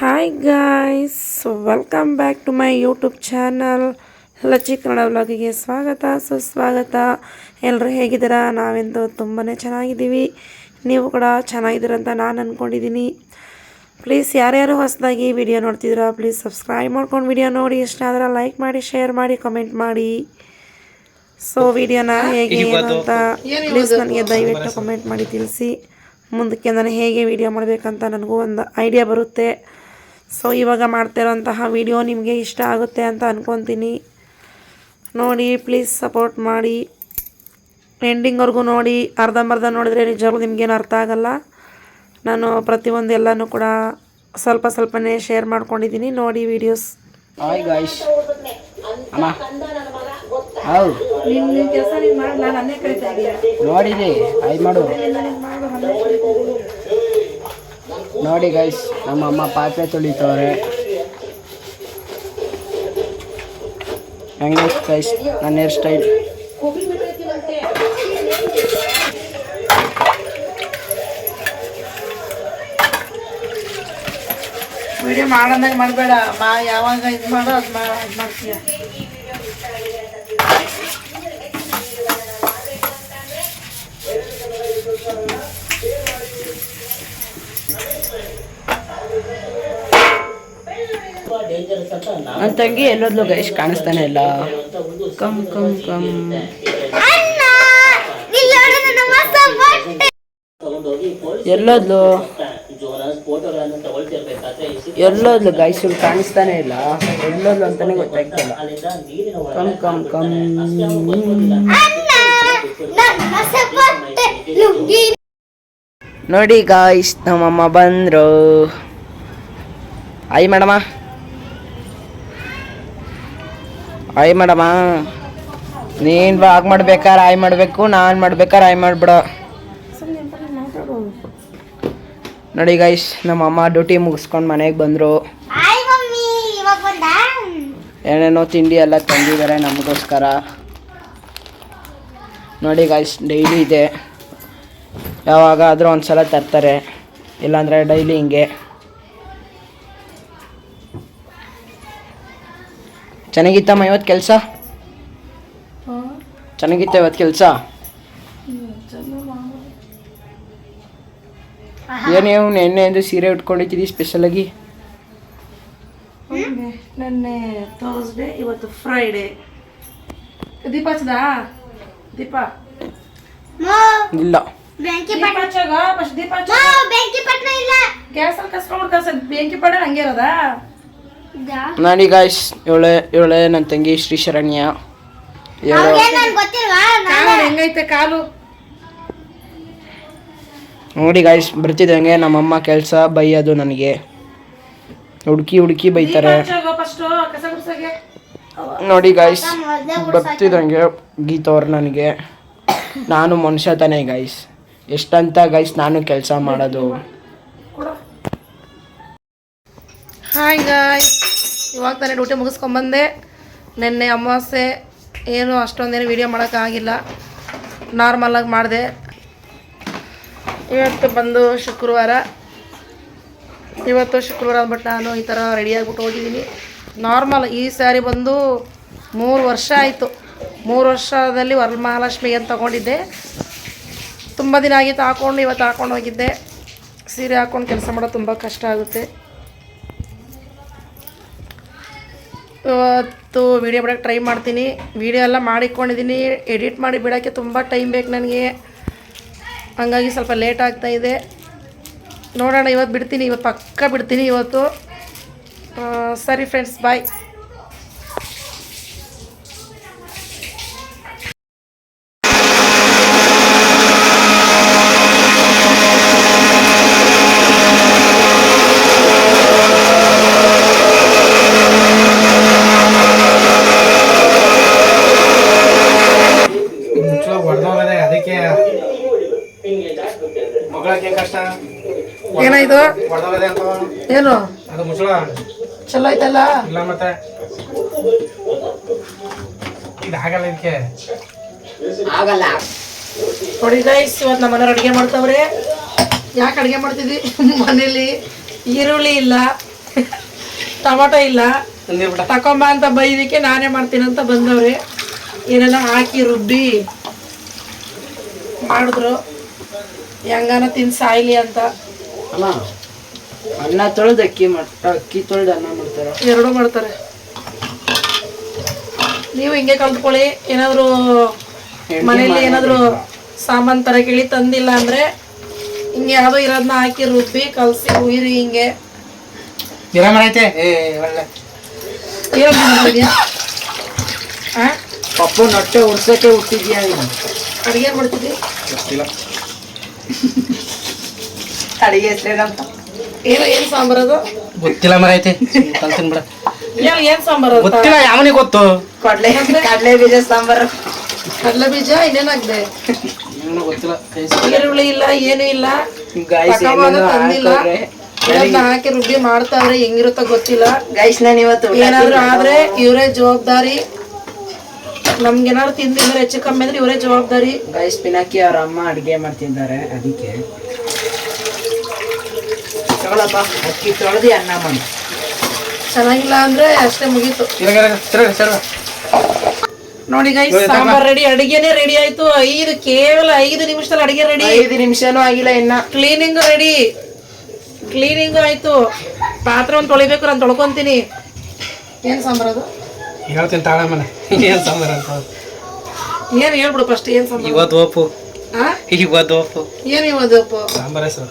Hi guys welcome back to my YouTube channel Lacchi Kannada ವ್ಲಾಗಿಗೆ ಸ್ವಾಗತ. ಸುಸ್ವಾಗತ ಎಲ್ಲರೂ ಹೇಗಿದ್ದೀರಾ? ನಾವೆಂದು ತುಂಬಾ ಚೆನ್ನಾಗಿದ್ದೀವಿ. ನೀವು ಕೂಡ ಚೆನ್ನಾಗಿದ್ದೀರಂತ ನಾನು ಅಂದ್ಕೊಂಡಿದ್ದೀನಿ ಪ್ಲೀಸ್ ಯಾರ್ಯಾರು ಹೊಸದಾಗಿ ವಿಡಿಯೋ ನೋಡ್ತಿದ್ದೀರಾ ಪ್ಲೀಸ್ ಸಬ್ಸ್ಕ್ರೈಬ್ ಮಾಡ್ಕೊಂಡು ವಿಡಿಯೋ ನೋಡಿ. ಇಷ್ಟ ಆದರೆ ಲೈಕ್ ಮಾಡಿ ಶೇರ್ ಮಾಡಿ ಕಮೆಂಟ್ ಮಾಡಿ. ಸೊ ವಿಡಿಯೋನ ಹೇಗೆ ಏನು ಅಂತ ಪ್ಲೀಸ್ ನನಗೆ ದಯವಿಟ್ಟು ಕಮೆಂಟ್ ಮಾಡಿ ತಿಳಿಸಿ. ಮುಂದಕ್ಕೆ ನಾನು ಹೇಗೆ ವಿಡಿಯೋ ಮಾಡಬೇಕಂತ ನನಗೂ ಒಂದು ಐಡಿಯಾ ಬರುತ್ತೆ. ಸೊ ಇವಾಗ ಮಾಡ್ತಿರೋಂತಹ ವಿಡಿಯೋ ನಿಮಗೆ ಇಷ್ಟ ಆಗುತ್ತೆ ಅಂತ ಅಂದ್ಕೊತೀನಿ ನೋಡಿ ಪ್ಲೀಸ್ ಸಪೋರ್ಟ್ ಮಾಡಿ. ಎಂಡಿಂಗ್ವರೆಗೂ ನೋಡಿ ಅರ್ಧಂಬರ್ಧ ನೋಡಿದರೆ ನಿಜವಾಗ್ಲೂ ನಿಮಗೇನು ಅರ್ಥ ಆಗಲ್ಲ. ನಾನು ಪ್ರತಿಯೊಂದು ಎಲ್ಲನೂ ಕೂಡ ಸ್ವಲ್ಪ ಸ್ವಲ್ಪನೇ ಶೇರ್ ಮಾಡ್ಕೊಂಡಿದ್ದೀನಿ. ನೋಡಿ ವೀಡಿಯೋಸ್ ಹಾಯ್ ಗಾಯ್ಸ್ ಅಮ್ಮ ಹೌದು ಕೆಲಸ ನಾನು ಅನ್ನೇ ಕರಿತಾ ಇದೀಯ ನೋಡಿರಿ ಆಯ್ ಮಾಡು ನೋಡಿ ಗೈಸ್ ನಮ್ಮ ಅಮ್ಮ ಪಾತ್ರೆ ತೊಳಿತವ್ರೆ. ಹೆಂಗೆ ಗೈಸ್ ನನ್ನ ಹೇರ್ ಸ್ಟೈಲ್ ವಿಡಿಯೋ ಮಾಡಂದಾಗ ಮಾಡಬೇಡ, ಮಾ ಯಾವಾಗ ಇದು ಮಾಡೋ ಅದು ಮಾ ಮಾಡ್ತೀಯ. ನನ್ನ ತಂಗಿ ಎಲ್ಲೋದ್ಲು ಗೈಸ್ ಕಾಣಿಸ್ತಾನೆ ಇಲ್ಲ. Come come come. ಎಲ್ಲೋದ್ಲು? ಎಲ್ಲೋದ್ಲು ಗೈಸ್ ಕಾಣಿಸ್ತಾನೆ ಇಲ್ಲ. ಎಲ್ಲೋದ್ಲು ಅಂತಾನೆ ಗೊತ್ತಾಗ್ತಿಲ್ಲ. Come come come. ನೋಡಿ ಗಾಯ್ಸ್ ನಮ್ಮಮ್ಮ ಬಂದ್ರು. ಆಯ್ ಮೇಡಮ. ಆಯ್ ಮಾಡಮ್ಮ ನೀನು ಬಾಗ್ ಮಾಡ್ಬೇಕಾರೆ ಆಯ್ ಮಾಡಬೇಕು ನಾನು ಮಾಡ್ಬೇಕಾರೆ ಆಯ್ ಮಾಡ್ಬಿಡ. ನೋಡಿ ಗೈಸ್ ನಮ್ಮಮ್ಮ ಡ್ಯೂಟಿ ಮುಗಿಸ್ಕೊಂಡು ಮನೆಗೆ ಬಂದರು. ಏನೇನೋ ತಿಂಡಿ ಎಲ್ಲ ತಂದಿದ್ದಾರೆ ನಮಗೋಸ್ಕರ. ನೋಡಿ ಗಾಯ್ಸ್ ಡೈಲಿ ಇದೆ. ಯಾವಾಗಾದರೂ ಒಂದು ಸಲ ತರ್ತಾರೆ ಇಲ್ಲಾಂದರೆ ಡೈಲಿ ಹಿಂಗೆ. ಚೆನ್ನಾಗಿತ್ತಮ್ಮ ಇವತ್ತು ಕೆಲಸ? ಚೆನ್ನಾಗಿತ್ತ ಇವತ್ತು ಕೆಲಸ? ಏನೇವು ನೆನ್ನೆ ಎಂದು ಸೀರೆ ಉಟ್ಕೊಂಡಿದ್ದೀರಿ ಸ್ಪೆಷಲಾಗಿ ನೆನ್ನೆ ಥರ್ಸ್ಡೇ ಇವತ್ತು ಫ್ರೈಡೇ ದೀಪ ಹಚ್ಚದ ದೀಪ? ಇಲ್ಲ. ದೀಪ ಹಚ್ಚಾಗ? ಫಸ್ಟ್ ದೀಪ ಹಚ್ಚ ಗ್ಯಾಸ್ ಅಲ್ಲಿ ಕಸ್ಕೊಂಡ್ ಕಸ ಬೆಂಕಿ ಪಡ ಹಂಗೆ ಇರೋದಾ? ನೋಡಿ ಗಾಯ್ಸ್ ಇವಳೆ ಇವಳೆ ನನ್ನ ತಂಗಿ ಶ್ರೀ ಶರಣ್ಯ ಹೆಂಗೈತೆ ಕಾಲು? ನೋಡಿ ಗಾಯ್ಸ್ ಬರ್ತಿದ್ದಂಗೆ ನಮ್ಮಮ್ಮ ಕೆಲಸ ಬೈಯೋದು ನನಗೆ. ಹುಡುಕಿ ಹುಡುಕಿ ಬೈತಾರೆ. ನೋಡಿ ಗಾಯ್ಸ್ ಬರ್ತಿದ್ದಂಗೆ ಗೀತವ್ರು ನನಗೆ. ನಾನು ಮನುಷ್ಯ ತಾನೇ ಗಾಯ್ಸ್ ಎಷ್ಟಂತ ಗೈಸ್ ನಾನು ಕೆಲಸ ಮಾಡೋದು. ಹಾಯ್ ಗಾಯ್ ಇವಾಗ ತಾನೇ ಡ್ಯೂಟಿ ಮುಗಿಸ್ಕೊಂಬಂದೆ ನಿನ್ನೆ ಅಮಾವಾಸ್ಯೆ. ಏನು ಅಷ್ಟೊಂದೇನು ವೀಡಿಯೋ ಮಾಡೋಕ್ಕಾಗಿಲ್ಲ ನಾರ್ಮಲಾಗಿ ಮಾಡಿದೆ. ಇವತ್ತು ಬಂದು ಶುಕ್ರವಾರ. ಇವತ್ತು ಶುಕ್ರವಾರ ಅಂದ್ಬಿಟ್ಟು ನಾನು ಈ ಥರ ರೆಡಿಯಾಗ್ಬಿಟ್ಟು ಹೋಗಿದ್ದೀನಿ. ನಾರ್ಮಲ್ ಈ ಸ್ಯಾರಿ ಬಂದು ಮೂರು ವರ್ಷ ಆಯಿತು. ಮೂರು ವರ್ಷದಲ್ಲಿ ವರಮಹಾಲಕ್ಷ್ಮಿ ಅಂತ ತೊಗೊಂಡಿದ್ದೆ. ತುಂಬ ದಿನ ಆಗಿತ್ತು ಹಾಕ್ಕೊಂಡು ಇವತ್ತು ಹಾಕ್ಕೊಂಡು ಹೋಗಿದ್ದೆ. ಸೀರೆ ಹಾಕ್ಕೊಂಡು ಕೆಲಸ ಮಾಡೋದು ತುಂಬ ಕಷ್ಟ ಆಗುತ್ತೆ. ಇವತ್ತು ವೀಡಿಯೋ ಬಿಡೋಕ್ಕೆ ಟ್ರೈ ಮಾಡ್ತೀನಿ. ವೀಡಿಯೋ ಎಲ್ಲ ಮಾಡಿಕೊಂಡಿದ್ದೀನಿ. ಎಡಿಟ್ ಮಾಡಿ ಬಿಡೋಕ್ಕೆ ತುಂಬ ಟೈಮ್ ಬೇಕು ನನಗೆ. ಹಂಗಾಗಿ ಸ್ವಲ್ಪ ಲೇಟ್ ಆಗ್ತಾ ಇದೆ. ನೋಡೋಣ, ಇವತ್ತು ಬಿಡ್ತೀನಿ. ಇವತ್ತು ಪಕ್ಕ ಬಿಡ್ತೀನಿ ಇವತ್ತು. ಸರಿ ಫ್ರೆಂಡ್ಸ್ ಬಾಯ್ ಮಗಳಕ್ಕೆ ಕಷ್ಟ? ಏನಾಯ್ತು ಹೊಡೆದೋಗದೆ ಅಂತ? ಏನು? ಅದು ಮುಚ್ಚಳ? ಚಲೋ ಐತಲ್ಲ? ಇಲ್ಲ ಮತ್ತೆ? ಇದು ಆಗಲ್ಲ ಇದಕ್ಕೆ. ಆಗಲ್ಲ. ನೋಡಿ ಗೈಸ್ ಇವತ್ತು ನಮ್ಮ ಮನೆಯವ್ರು ಅಡುಗೆ ಮಾಡ್ತಾವ್ರೆ. ಯಾಕೆ ಅಡುಗೆ ಮಾಡ್ತಿದ್ವಿ ಮನೇಲಿ ಈರುಳ್ಳಿ ಇಲ್ಲ ಟೊಮೊಟೊ ಇಲ್ಲ. ತಕೊಂಬ ಅಂತ ಬೈದಕ್ಕೆ ನಾನೇ ಮಾಡ್ತೀನಿ ಅಂತ ಬಂದವ್ರೆ. ಏನೆಲ್ಲ ಹಾಕಿ ರುಬ್ಬಿ. ಮಾಡಿದ್ರು. ಹೆಂಗಾನ ತಿನ್ ಸಾಯ್ಲಿ ಅಂತ. ಅಲ್ಲ ಅನ್ನ ತೊಳೆದು ಅಕ್ಕಿ ಮಾಡ್ತ ಅಕ್ಕಿ ತೊಳೆದು ಅನ್ನ ಮಾಡ್ತಾರೆ? ಎರಡೂ ಮಾಡ್ತಾರೆ. ನೀವು ಹಿಂಗೆ ಕಲ್ತ್ಕೊಳ್ಳಿ. ಏನಾದ್ರು ಮನೇಲಿ ಏನಾದ್ರು ಸಾಮಾನ್ ತರ ಕೇಳಿ ತಂದಿಲ್ಲ ಅಂದ್ರೆ ಹಿಂಗೆ ಯಾವುದೋ ಇರೋದನ್ನ ಹಾಕಿ ರುಬ್ಬಿ ಕಲಸಿ ಉಯಿರಿ ಹಿಂಗೆ. ಐತೆ ಏ ಒಳ್ಳೆ. ಏನು ಪಪ್ಪು ನೊಟ್ಟೆ ಉಡ್ಸಕ್ಕೆ ಹುಟ್ಟಿದ್ಯಾ ಅಡುಗೆ ಗೊತ್ತಿಲ್ಲ. ಅಡಿಗೆ ಹೆಸರೇನಂತ ಏನು ಏನು ಸಾಂಬಾರು ಅದು? ಗೊತ್ತಿಲ್ಲ ಮರ ಐತೆ. ಕಲ್ತೀನಿ ಬಿಡ ಏನು ಏನು ಸಾಂಬಾರು ಗೊತ್ತಿಲ್ಲ ಯಾವನಿಗೆ ಗೊತ್ತು? ಕಡ್ಲೆ ಕಡ್ಲೆ ಬೀಜ ಸಾಂಬಾರು. ಕಡಲೆ ಬೀಜ ಇನ್ನೇನಾಗಿದೆ ಏನು ಗೊತ್ತಿಲ್ಲ. ಈರುಳ್ಳಿ ಇಲ್ಲ ಏನು ಇಲ್ಲ. ತಂದಿಲ್ಲ. ಹಾಕಿ ರುಬ್ಬಿ ಮಾಡ್ತಾವ್ರೆ ಹೆಂಗಿರುತ್ತೋ ಗೊತ್ತಿಲ್ಲ. ಗೈಸ್ ನಾನು ಇವತ್ತು ಏನಾದ್ರು ಆದ್ರೆ ಇವರೇ ಜವಾಬ್ದಾರಿ. ನಮ್ಗೇನಾದ್ರು ತಿಂದಿದ್ರೆ ಹೆಚ್ಚು ಕಮ್ಮಿ ಅಂದ್ರೆ ಇವರೇ ಜವಾಬ್ದಾರಿ. ಗೈಸ್ ಪಿನಾಕಿ ಅವ್ರ ಅಮ್ಮ ಅಡುಗೆ ಮಾಡ್ತಿದ್ದಾರೆ ಅದಕ್ಕೆ. ತಗೊಳಪ್ಪ ಅಕ್ಕಿ ತೊಳೆದು ಅನ್ನ ಮಾಡಿ. ಚೆನ್ನಾಗಿಲ್ಲ ಅಂದ್ರೆ ಅಷ್ಟೇ ಮುಗೀತು. ಇವಾಗ ತಿರುಗ ತಿರುಗ ನೋಡಿ ಗೈಸ್ ಸಾಂಬಾರ್ ರೆಡಿ ಅಡಿಗೆನೆ ರೆಡಿ ಆಯ್ತು. ಐದು ಕೇವಲ ಐದು ನಿಮಿಷದಲ್ಲಿ ಅಡಿಗೆ ರೆಡಿ ಐದು ನಿಮಿಷನೂ ಆಗಿಲ್ಲ ಇನ್ನ. ಕ್ಲೀನಿಂಗ್ ರೆಡಿ ಕ್ಲೀನಿಂಗ್ ಆಯ್ತು. ಪಾತ್ರೆ ಒಂದು ತೊಳಿಬೇಕು ನಾನು ತೊಳ್ಕೊಂತೀನಿ. ಏನ್ ಸಾಂಬಾರ್ ಅದು? ಹೇಳ್ತೀನಿ ತಾಳ ಮನೆ. ಏನು ಸಾಂಬಾರು ಅಂತ ಏನ್ ಹೇಳ್ಬಿಡು ಫಸ್ಟ್ ಏನ್ ಸಾಂಬಾರ್ ಇವತ್ತು ಓಪು ಆ? ಇವತ್ತು ಓಪು ಇವತ್ತು ಇವದಪ್ಪ ಸಾಂಬಾರ ಹೆಸರು.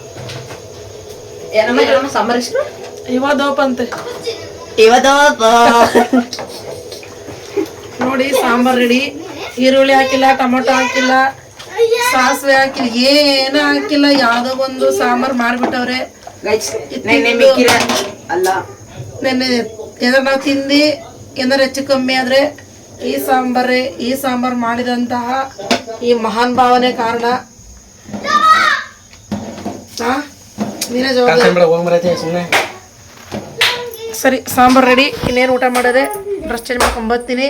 ಏನಮ್ಮ ಸಾಂಬಾರ್ ಹೆಸರು? ಇವದೋಪ್ ಅಂತೆ. ಇವತ್ತು ನೋಡಿ ಸಾಂಬಾರ್ ರೆಡಿ ಈರುಳ್ಳಿ ಹಾಕಿಲ್ಲ ಟೊಮೊಟೊ ಹಾಕಿಲ್ಲ ಸಾಸಿವೆ ಹಾಕಿಲ್ಲ ಏನು ಹಾಕಿಲ್ಲ ಯಾವ್ದೋ ಒಂದು ಸಾಂಬಾರ್ ಮಾಡ್ಬಿಟ್ಟವ್ರೆ. ನೆನ್ನೆ ಮಿಕ್ಕಿರ ಅಲ್ಲ. ನೆನ್ನೆ ಏನಾರು ನಾವು ತಿಂದು ಏನಾರು ಹೆಚ್ಚು ಕಮ್ಮಿ ಆದ್ರೆ ಈ ಸಾಂಬಾರೇ ಈ ಸಾಂಬಾರು ಮಾಡಿದಂತಹ ಈ ಮಹಾನ್ ಭಾವನೆ ಕಾರಣ. ನೀನೇ ಜವಾಬ್ದಾರಿ. ಸರಿ ಸಾಂಬಾರು ರೆಡಿ ಇನ್ನೇನು ಊಟ ಮಾಡೋದೆ? ಡ್ರೆಸ್ ಚೇಂಜ್ ಮಾಡ್ಕೊಂಡು ಬರ್ತೀನಿ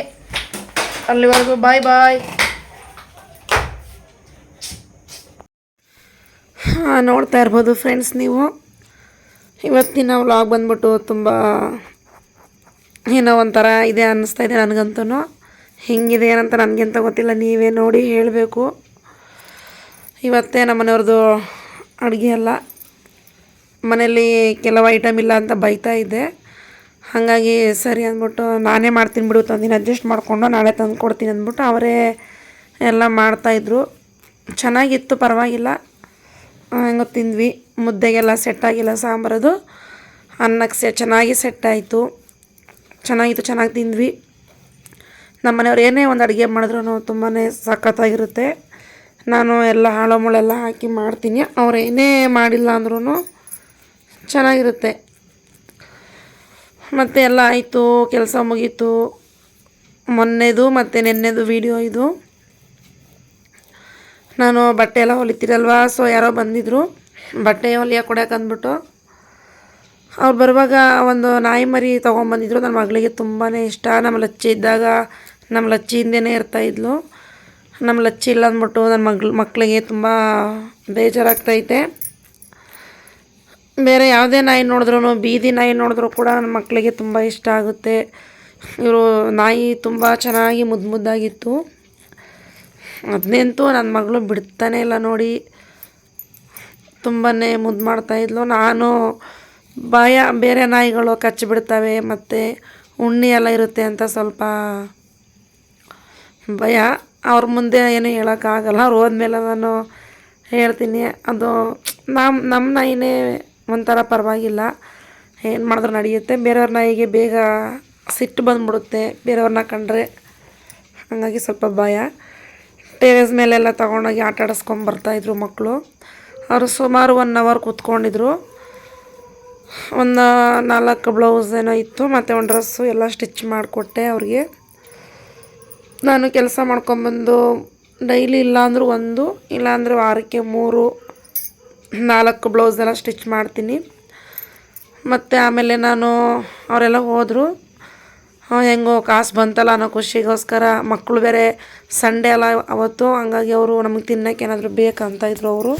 ಅಲ್ಲಿವರೆಗೂ ಬಾಯ್ ಬಾಯ್ ಹಾಂ ನೋಡ್ತಾ ಇರ್ಬೋದು ಫ್ರೆಂಡ್ಸ್ ನೀವು. ಇವತ್ತಿನ ವ್ಲಾಗ್ ಬಂದ್ಬಿಟ್ಟು ತುಂಬ ಏನೋ ಒಂಥರ ಇದೆ ಅನ್ನಿಸ್ತಾ ಇದೆ ನನಗಂತೂ. ಹೆಂಗಿದೆ, ಏನಂತ ನನಗೆಂತ ಗೊತ್ತಿಲ್ಲ. ನೀವೇ ನೋಡಿ ಹೇಳಬೇಕು. ಇವತ್ತೇ ನಮ್ಮ ಮನೆಯವ್ರದ್ದು ಅಡುಗೆ ಅಲ್ಲ. ಮನೆಯಲ್ಲಿ ಕೆಲವು ಐಟಮ್ ಇಲ್ಲ ಅಂತ ಬೈತಾ ಇದ್ದೆ. ಹಾಗಾಗಿ ಸರಿ ಅಂದ್ಬಿಟ್ಟು ನಾನೇ ಮಾಡ್ತೀನಿ ಬಿಡು, ತಂದಿನ ಅಡ್ಜಸ್ಟ್ ಮಾಡಿಕೊಂಡು ನಾಳೆ ತಂದು ಕೊಡ್ತೀನಿ ಅಂದ್ಬಿಟ್ಟು ಅವರೇ ಎಲ್ಲ ಮಾಡ್ತಾಯಿದ್ರು ಚೆನ್ನಾಗಿತ್ತು, ಪರವಾಗಿಲ್ಲ. ಹೆಂಗೋ ತಿಂದ್ವಿ. ಮುದ್ದೆಗೆಲ್ಲ ಸೆಟ್ ಆಗಿಲ್ಲ ಸಾಂಬಾರದು. ಅನ್ನಕ್ಕೆ ಸೆ, ಚೆನ್ನಾಗಿ ಸೆಟ್ ಆಯಿತು. ಚೆನ್ನಾಗಿತ್ತು, ಚೆನ್ನಾಗಿ ತಿಂದ್ವಿ. ನಮ್ಮ ಮನೆಯವ್ರು ಏನೇ ಒಂದು ಅಡುಗೆ ಮಾಡಿದ್ರು ತುಂಬಾ ಸಖತ್ತಾಗಿರುತ್ತೆ. ನಾನು ಎಲ್ಲ ಹಾಳು ಮುಳೆಲ್ಲ ಹಾಕಿ ಮಾಡ್ತೀನಿ. ಅವ್ರು ಏನೇ ಮಾಡಿಲ್ಲ ಅಂದ್ರೂ ಚೆನ್ನಾಗಿರುತ್ತೆ. ಮತ್ತು ಎಲ್ಲ ಆಯಿತು, ಕೆಲಸ ಮುಗೀತು. ಮೊನ್ನೆದು ಮತ್ತು ನಿನ್ನೆದು ವೀಡಿಯೋ ಇದು. ನಾನು ಬಟ್ಟೆ ಎಲ್ಲ ಹೊಲಿತೀರಲ್ವಾ? ಸೊ ಯಾರೋ ಬಂದಿದ್ದರು ಬಟ್ಟೆ ಹೊಲಿಯೋಕೆ ಕೊಡಕ್ಕೆ ಅಂದ್ಬಿಟ್ಟು ಅವ್ರು ಬರುವಾಗ ಒಂದು ನಾಯಿ ಮರಿ ತೊಗೊಂಬಂದಿದ್ರು. ನನ್ನ ಮಗಳಿಗೆ ತುಂಬಾ ಇಷ್ಟ. ನಮ್ಮ ಲಚ್ಚಿ ಇದ್ದಾಗ ನಮ್ಮ ಲಚ್ಚಿ ಹಿಂದೆನೇ ಇರ್ತಾಯಿದ್ಲು ನಮ್ಮ ಲಚ್ಚಿ ಇಲ್ಲ ಅಂದ್ಬಿಟ್ಟು ನನ್ನ ಮಗ್ಳು ಮಕ್ಕಳಿಗೆ ತುಂಬ ಬೇಜಾರಾಗ್ತೈತೆ ಬೇರೆ ಯಾವುದೇ ನಾಯಿ ನೋಡಿದ್ರು ಬೀದಿ ನಾಯಿ ನೋಡಿದ್ರು ಕೂಡ ನನ್ನ ಮಕ್ಕಳಿಗೆ ತುಂಬ ಇಷ್ಟ ಆಗುತ್ತೆ. ಇವರು ನಾಯಿ ತುಂಬ ಚೆನ್ನಾಗಿ ಮುದ್ದು ಮುದ್ದಾಗಿತ್ತು. ಅದನ್ನಂತೂ ನನ್ನ ಮಗಳು ಬಿಡ್ತಾನೇ ಇಲ್ಲ ನೋಡಿ. ತುಂಬಾ ಮುದ್ದು ಮಾಡ್ತಾಯಿದ್ಲು ನಾನು ಭಯ, ಬೇರೆ ನಾಯಿಗಳು ಕಚ್ಚಿಬಿಡ್ತವೆ ಮತ್ತು ಉಣ್ಣಿ ಎಲ್ಲ ಇರುತ್ತೆ ಅಂತ ಸ್ವಲ್ಪ ಭಯ. ಅವ್ರ ಮುಂದೆ ಏನೂ ಹೇಳೋಕ್ಕಾಗಲ್ಲ ಅವ್ರು ಹೋದ್ಮೇಲೆ ನಾನು ಹೇಳ್ತೀನಿ, ಅದು ನಮ್ಮ ನಮ್ಮ ನಾಯಿನೇ ಒಂಥರ ಪರವಾಗಿಲ್ಲ. ಏನು ಮಾಡಿದ್ರು ನಡೆಯುತ್ತೆ. ಬೇರೆಯವ್ರ ನಾಯಿಗೆ ಬೇಗ ಸಿಟ್ಟು ಬಂದ್ಬಿಡುತ್ತೆ. ಬೇರೆಯವ್ರನ್ನ ಕಂಡ್ರೆ ಹಾಗಾಗಿ ಸ್ವಲ್ಪ ಭಯ. ಟೆರೇಸ್ ಮೇಲೆಲ್ಲ ತೊಗೊಂಡೋಗಿ ಆಟ ಆಡಿಸ್ಕೊಂಬರ್ತಾಯಿದ್ರು ಮಕ್ಕಳು ಅವರು ಸುಮಾರು ಒನ್ ಅವರ್ ಕೂತ್ಕೊಂಡಿದ್ರು. ಒಂದು ನಾಲ್ಕು ಬ್ಲೌಸ್ ಏನೋ ಇತ್ತು, ಮತ್ತು ಒಂದು ಡ್ರೆಸ್ಸು ಎಲ್ಲ ಸ್ಟಿಚ್ ಮಾಡಿಕೊಟ್ಟೆ ಅವ್ರಿಗೆ. ನಾನು ಕೆಲಸ ಮಾಡ್ಕೊಂಬಂದು ಡೈಲಿ ಇಲ್ಲಾಂದ್ರೂ ಒಂದು, ಇಲ್ಲಾಂದರೆ ವಾರಕ್ಕೆ ಮೂರು, ನಾಲ್ಕು ಬ್ಲೌಸ್ ಎಲ್ಲ ಸ್ಟಿಚ್ ಮಾಡ್ತೀನಿ. ಮತ್ತು ಆಮೇಲೆ ನಾನು ಅವರೆಲ್ಲ ಹೋದರು ಹೆಂಗೋ ಕಾಸು ಬಂತಲ್ಲ ಅನ್ನೋ ಖುಷಿಗೋಸ್ಕರ ಮಕ್ಕಳು ಬೇರೆ ಸಂಡೇ ಅಲ್ಲ ಅವತ್ತು, ಹಂಗಾಗಿ ಅವರು ನಮಗೆ ತಿನ್ನೋಕೆ ಏನಾದರೂ ಬೇಕಂತ ಇದ್ರು ಅವರು.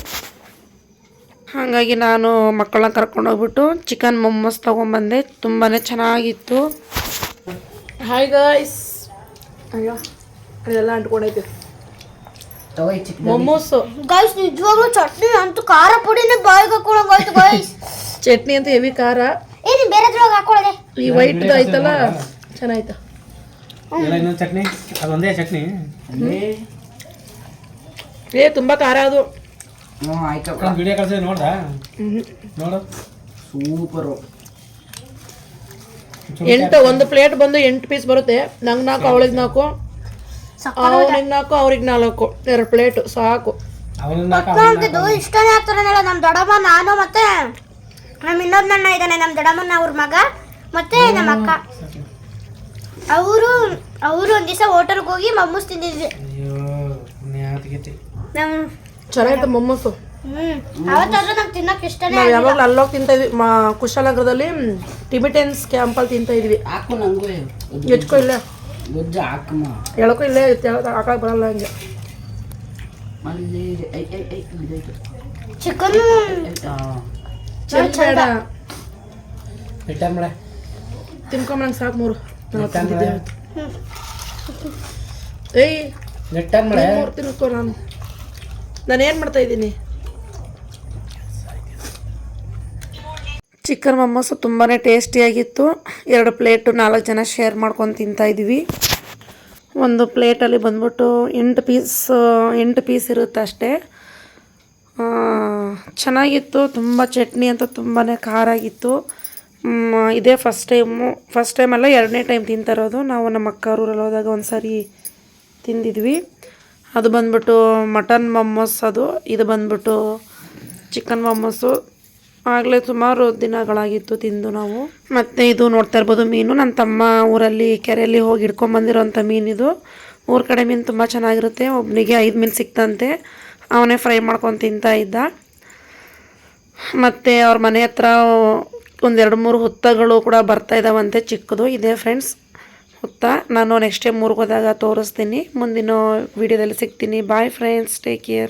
ಹಾಗಾಗಿ ನಾನು ಮಕ್ಕಳನ್ನ ಕರ್ಕೊಂಡೋಗ್ಬಿಟ್ಟು ಚಿಕನ್ ಮೊಮ್ಮಸ್ ತೊಗೊಂಬಂದೆ. ತುಂಬಾ ಚೆನ್ನಾಗಿತ್ತು. ಹಾಯ್ ಗಾಯ್ಸ್ ಅಯ್ಯೋ ಅದೆಲ್ಲ ಅಂಟ್ಕೊಂಡೈತೆ. ಮೊಮ್ಮೋಸು ಗೈಸ್ ನಿಜವಾಗ್ಲೂ ಚಟ್ನಿ ಅಂತೂ ಖಾರ ಪುಡಿನೇ ಬಾಯಿಗೆ ಹಾಕೊಳಂಗಾಯ್ತು ಗೈಸ್ ಚಟ್ನಿ ಅಂತ ಹೆವಿ ಖಾರ. ಏ ನೀನ್ ಬೇರೆದ್ರೊಳಗೆ ಹಾಕೊಳ್ಳದೆ. ಈ ವೈಟ್ ಐತಲ್ಲ ಚೆನ್ನಾಯ್ತು. ಚಟ್ನಿ? ಅದೊಂದೇ ಚಟ್ನಿ? ಏ ತುಂಬಾ ಖಾರ ಅದು. ಹ್ಞೂ ಆಯ್ತು ವಿಡಿಯೋ ಕಳ್ಸಿದ್ರೆ ನೋಡ್ದ? ನೋಡು. ಸೂಪರು. ಎಂಟು ಒಂದು ಪ್ಲೇಟ್ ಬಂದು ಎಂಟು ಪೀಸ್ ಬರುತ್ತೆ. ನಂಗೆ ನಾಲ್ಕು ಅವಳಿಗೆ ನಾಲ್ಕು. ಅವನಿಗೆ ನಾಲ್ಕು ಅವ್ರಿಗೆ ನಾಲ್ಕು. ಎರಡು ಪ್ಲೇಟು ಸಾಕು. ಇದು ಇಷ್ಟನೇ ಆಗ್ತಾರೆ ನಮ್ಮ ದೊಡ್ಡಮ್ಮ ನಾನು ಮತ್ತೆ ನಮ್ಮ ಇನ್ನೊಬ್ಬ ನನ್ನ ಇದ್ದಾನೆ. ನಮ್ಮ ದೊಡ್ಡಮ್ಮನ ಅವ್ರ ಮಗ ಮತ್ತೆ ನಮ್ಮ ಅಕ್ಕ. ಅವರು ಅವರು ಒಂದು ದಿವಸ ಹೋಟೆಲ್ಗೆ ಹೋಗಿ ಮಮ್ಮೂಸ್ ತಿಂದಿದ್ವಿ. ಅಯ್ಯೋ ನ್ಯಾತಿಗೈತಿ ನಮ್ ಚೆನ್ನಾಗಿತ್ತು ಇಷ್ಟನೇ ನಾವು ಯಾವಾಗಲೂ ಅಲ್ಲೋಗಿ ತಿಂತ ಇದ್ವಿ ಮಾ ಕುಶಾಲನಗರದಲ್ಲಿ ಟಿಬಿಟೆನ್ಸ್ ಕ್ಯಾಂಪಲ್ಲಿ ತಿಂತಾ ಇದ್ವಿ. ಹೆಚ್ಕೊ ಇಲ್ಲೇ. ಹಾಕಕ್ ಹೇಳಕ್ಕೂ ಇಲ್ಲೇ ಹಾಕಕ್ಕೆ ಬರಲ್ಲ ಹಂಗೆ. ಅಲ್ಲಿ ಐ ಐ ಐ ಇದೈತೆ ಚಿಕನ್ ಬೇಡ. ತಿನ್ಕೊಂಬಂಗೆ ಸಾಕು ಮೂರು. ಏಯ್ ಮಳೆ ಮೂರು ತಿನ್ಕೋ ನಾನು. ನಾನು ಏನು ಮಾಡ್ತಾ ಇದ್ದೀನಿ? ಚಿಕನ್ ಮೊಮ್ಮಸು ತುಂಬಾ ಟೇಸ್ಟಿಯಾಗಿತ್ತು ಎರಡು ಪ್ಲೇಟು ನಾಲ್ಕು ಜನ ಶೇರ್ ಮಾಡ್ಕೊಂಡು ತಿಂತಾ ಇದ್ವಿ. ಒಂದು ಪ್ಲೇಟಲ್ಲಿ ಬಂದ್ಬಿಟ್ಟು ಎಂಟು ಪೀಸ್ ಎಂಟು ಪೀಸ್ ಇರುತ್ತೆ ಅಷ್ಟೇ. ಚೆನ್ನಾಗಿತ್ತು, ತುಂಬ ಚಟ್ನಿ ಅಂತ ತುಂಬಾ ಖಾರ ಆಗಿತ್ತು. ಇದೇ ಫಸ್ಟ್ ಟೈಮು ಫಸ್ಟ್ ಟೈಮಲ್ಲ ಎರಡನೇ ಟೈಮ್ ತಿಂತಾ ಇರೋದು. ನಾವು ನಮ್ಮ ಅಕ್ಕ ಊರಲ್ಲಿ ಹೋದಾಗ ಒಂದು ಸಾರಿ ತಿಂದಿದ್ವಿ. ಅದು ಬಂದ್ಬಿಟ್ಟು ಮಟನ್ ಮೊಮ್ಮಸ್ ಅದು. ಇದು ಬಂದ್ಬಿಟ್ಟು ಚಿಕನ್ ಮೊಮ್ಮಸ್ಸು ಆಗಲೇ ಸುಮಾರು ದಿನಗಳಾಗಿತ್ತು ತಿಂದು ನಾವು. ಮತ್ತು ಇದು ನೋಡ್ತಾ ಇರ್ಬೋದು ಮೀನು. ನನ್ನ ತಮ್ಮ ಊರಲ್ಲಿ, ಕೆರೆಯಲ್ಲಿ ಹೋಗಿ ಹಿಡ್ಕೊಂಬಂದಿರೋಂಥ ಮೀನಿದು. ಊರ ಕಡೆ ಮೀನು ತುಂಬ ಚೆನ್ನಾಗಿರುತ್ತೆ. ಒಬ್ಬನಿಗೆ ಐದು ಮೀನು ಸಿಕ್ತಂತೆ. ಅವನೇ ಫ್ರೈ ಮಾಡ್ಕೊಂಡು ತಿಂತಾ ಇದ್ದ. ಮತ್ತು ಅವ್ರ ಮನೆ ಹತ್ರ ಒಂದೆರಡು ಮೂರು ಹುತ್ತಗಳು ಕೂಡ ಬರ್ತಾ ಇದ್ದಾವಂತೆ ಚಿಕ್ಕದು. ಇದೆ ಫ್ರೆಂಡ್ಸ್. ಹುತ್ತ ನಾನು ನೆಕ್ಸ್ಟ್ ಟೈಮ್ ಊರಿಗೆ ಹೋದಾಗ ತೋರಿಸ್ತೀನಿ. ಮುಂದಿನ ವೀಡಿಯೋದಲ್ಲಿ ಸಿಗ್ತೀನಿ. Bye friends take care